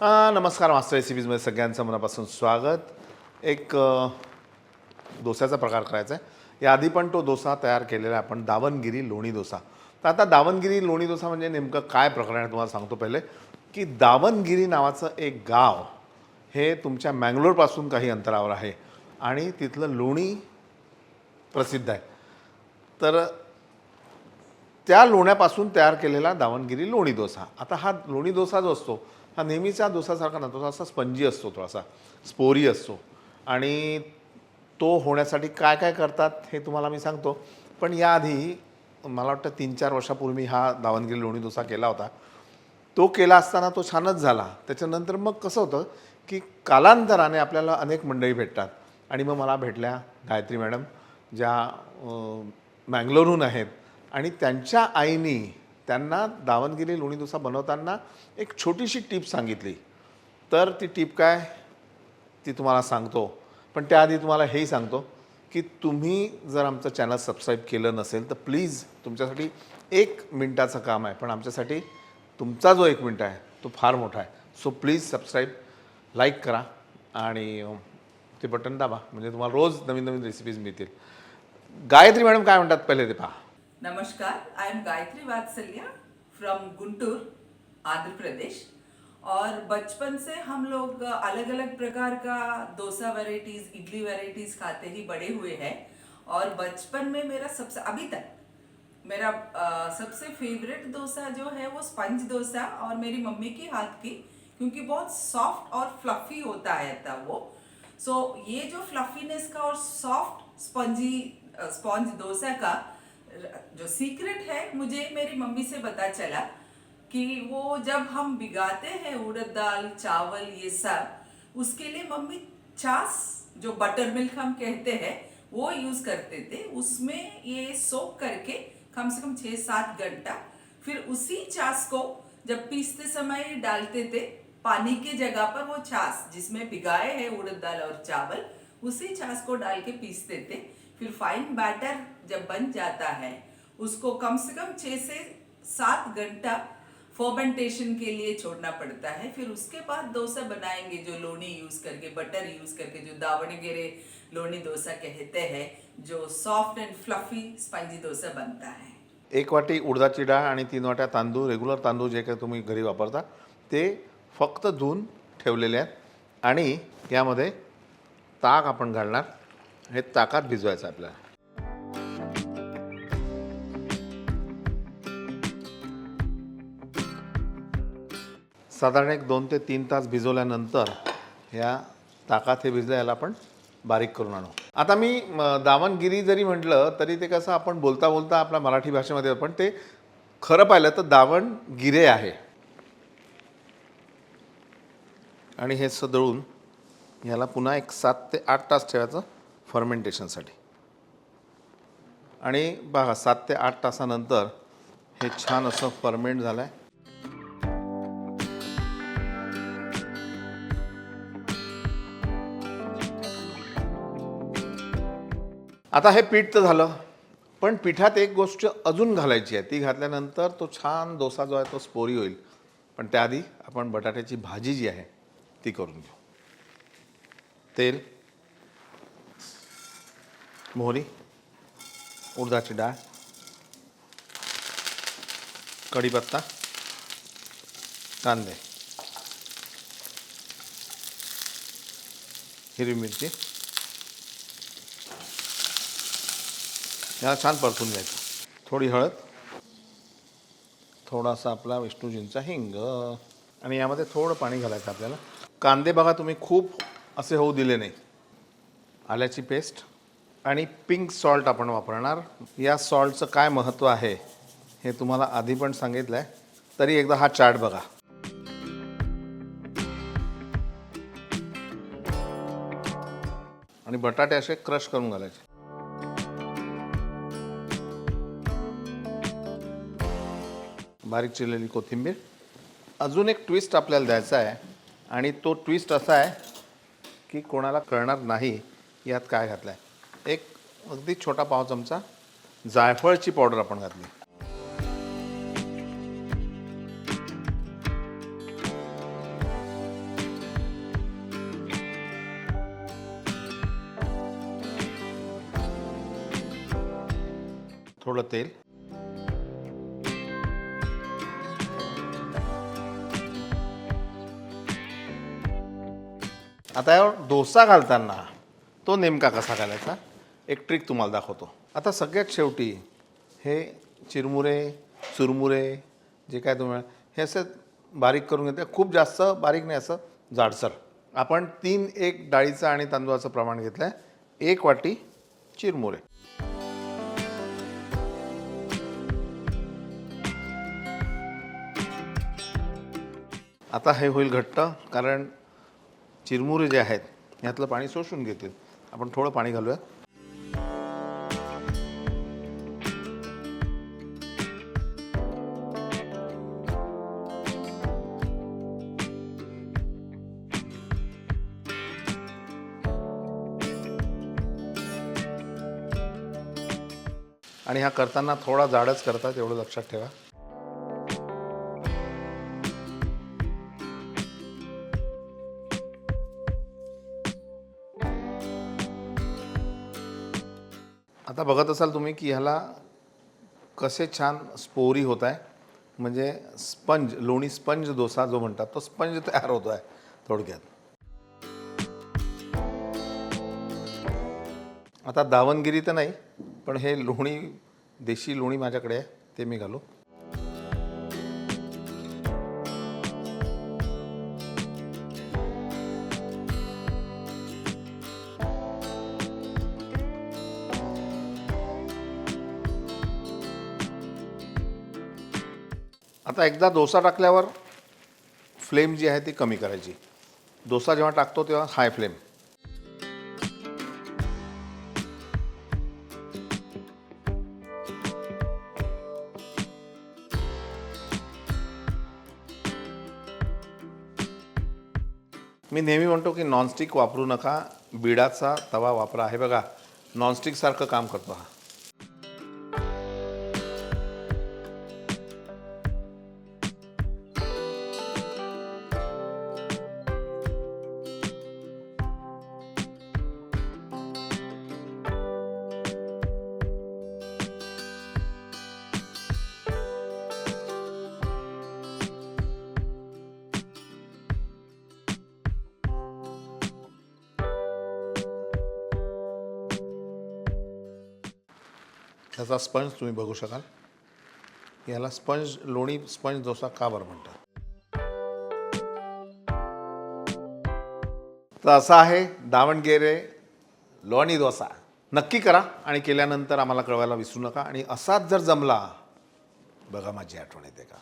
आ, नमस्कार मास्टर रेसिपीजमध्ये सगळ्यांचं मनापासून स्वागत एक डोसाचा डोस्याचा प्रकार करायचा आहे याआधी पण तो डोसा तयार केलेला आहे आपण दावणगिरी लोणी डोसा तर आता दावणगिरी लोणी डोसा म्हणजे नेमकं काय प्रकरण आहे तुम्हाला सांगतो पहिले की दावणगिरी नावाचं एक गाव हे तुमच्या मँगलोरपासून काही अंतरावर आहे आणि तिथलं लोणी प्रसिद्ध आहे तर त्या लोण्यापासून तयार केलेला दावणगिरी लोणी डोसा. आता हा लोणी डोसा जो असतो हा नेहमीचा डोसासारखा नसतो असा स्पंजी असतो थोडासा स्पोरी असतो. आणि तो होण्यासाठी काय काय करतात हे तुम्हाला मी सांगतो. पण याआधी मला वाटतं तीन चार वर्षापूर्वी मी हा दावणगिरी लोणी डोसा केला होता. तो केला असताना तो छानच झाला. त्याच्यानंतर मग कसं होतं की कालांतराने आपल्याला अनेक मंडळी भेटतात. आणि मग मला भेटल्या गायत्री मॅडम ज्या मँगलोरहून आहेत. आणि त्यांच्या आईनी त्यांना दावणगिरी लोणी डोसा बनवताना एक छोटीशी टीप सांगितली. तर ती टीप काय? ती तुम्हाला सांगतो. पण त्याआधी तुम्हाला हेही सांगतो की तुम्ही जर आमचं चॅनल सबस्क्राईब केलं नसेल तर प्लीज तुमच्यासाठी एक मिनटाचं काम आहे. पण आमच्यासाठी तुमचा जो एक मिनट आहे तो फार मोठा आहे. सो प्लीज सबस्क्राईब लाईक करा आणि ते बटन दाबा. म्हणजे तुम्हाला रोज नवीन नवीन रेसिपीज मिळतील. गायत्री मॅडम काय म्हणतात पहिले ते नमस्कार I am Gayatri Vatsalya from Guntur Andhra Pradesh. और बचपन से हम लोग अलग अलग प्रकार का डोसा वैरायटीज इडली वैरायटीज खाते ही बड़े हुए हैं। और बचपन में मेरा सबसे अभी तक मेरा अ, सबसे फेवरेट डोसा जो है वो स्पंज डोसा और मेरी मम्मी की हाथ की क्योंकि बहुत सॉफ्ट और फ्लफी होता है तब वो। सो so, ये जो फ्लफीनेस का और सॉफ्ट स्पंजी स्पॉन्ज डोसा का जो सीक्रेट है, मुझे मेरी मम्मी से पता चला कि वो जब हम भिगाते हैं उड़द दाल, चावल, ये सब, उसके लिए मम्मी छाछ जो बटर मिल्क हम कहते हैं, वो यूज़ करते थे। उसमें ये सोक करके कम से कम छः सात घंटा, फिर उसी छाछ को जब पीसते समय डालते थे, पानी के जगह पर वो छाछ जिसमें भिगाए हैं उड़द दाल और चावल, उसी छाछ को डाल के पीसते थे। फिर फाइन बैटर जब बन जाता है उसको कम से कम छः से सात घंटा फर्मेंटेशन के लिए छोड़ना पड़ता है। फिर उसके बाद डोसा बनाएंगे जो लोनी यूज करके बटर यूज करके जो दावणगिरे लोनी डोसा कहते हैं जो soft and fluffy spongy dosa बनता है। एक वाटी उडदाची डाळ आणि तीन वाट्या तांदूळ रेग्युलर तांदूळ जे काही तुम्ही घरी वापरता ते फक्त धुवून ठेवलेले आहेत. आणि यामध्ये ताक आपण घालणार. हे ताकात भिजवायचं आपल्याला. साधारण एक दोन ते तीन तास भिजवल्यानंतर या ताकात हे भिजलं याला आपण बारीक करून आणू. आता मी दावणगिरी जरी म्हटलं तरी ते कसं आपण बोलता बोलता आपल्या मराठी भाषेमध्ये पण ते खरं पाहिलं तर दावणगिरे आहे. आणि हे सदळून ह्याला पुन्हा एक सात ते आठ तास ठेवायचं. फर्मेंटेशनसाठी. आणि बघा सात ते आठ तासानंतर हे छान असं फर्मेंट झालं आहे आता हे पीठ तर झालं पण पिठात एक गोष्ट अजून घालायची आहे. ती घातल्यानंतर तो छान डोसा जो आहे तो स्पोरी होईल. पण त्याआधी आपण बटाट्याची भाजी जी आहे ती करून घेऊ. तेल मोहरी उडदाची डाळ कढीपत्ता कांदे हिरवी मिरची. याला छान परतून घ्यायचं. थोडी हळद थोडासा आपला विष्णूजींचा हिंग आणि यामध्ये थोडं पाणी घालायचं आपल्याला. कांदे बघा तुम्ही खूप असे होऊ दिले नाही. आल्याची पेस्ट आणि पिंक सॉल्ट आपण वापरणार. या सॉल्टचं काय महत्त्व आहे हे तुम्हाला आधी पण सांगितलं आहे तरी एकदा हा चार्ट बघा. आणि बटाटे असे क्रश करून घालायचे. बारीक चिरलेली कोथिंबीर. अजून एक ट्विस्ट आपल्याला द्यायचा आहे. आणि तो ट्विस्ट असा आहे की कोणाला कळणार नाही यात काय घातलं आहे एक अगदी छोटा पाव चमचा जायफळची पावडर आपण घातली. थोडं तेल. आता यावर डोसा घालताना तो नेमका कसा घालायचा? एक ट्रिक तुम्हाला दाखवतो. आता सगळ्यात शेवटी हे चिरमुरे चुरमुरे जे काय तुम्ही हे असं बारीक करून घेते खूप जास्त बारीक नाही असं जाडसर. आपण तीन एक डाळीचं आणि तांदूळाचं प्रमाण घेतलं आहे एक वाटी चिरमुरे. आता हे होईल घट्ट कारण चिरमुरे जे आहेत यातलं पाणी शोषून घेतील. आपण थोडं पाणी घालूया आणि हा करताना थोडा जाडच करतात एवढं लक्षात ठेवा. आता बघत असाल तुम्ही की ह्याला कसे छान स्पोरी होत आहे म्हणजे स्पंज लोणी स्पंज डोसा जो म्हणतात तो स्पंज तयार होतो आहे थोडक्यात. आता दावणगिरी तर नाही पण हे लोणी देशी लोणी माझ्याकडे आहे ते मी घालू. आता एकदा डोसा टाकल्यावर फ्लेम जी आहे ती कमी करायची. डोसा जेव्हा टाकतो तेव्हा हाय फ्लेम. मी नेहमी म्हणतो की नॉनस्टिक वापरू नका. बिडाचा तवा वापरा. हे बघा नॉनस्टिकसारखं काम करतो हा. त्याचा स्पंज तुम्ही बघू शकाल. याला स्पंज लोणी स्पंज डोसा का बरं म्हणतात? तर असा आहे दावणगेरे लोणी डोसा. नक्की करा आणि केल्यानंतर आम्हाला कळवायला विसरू नका. आणि असाच जर जमला बघा माझी आठवण येते का?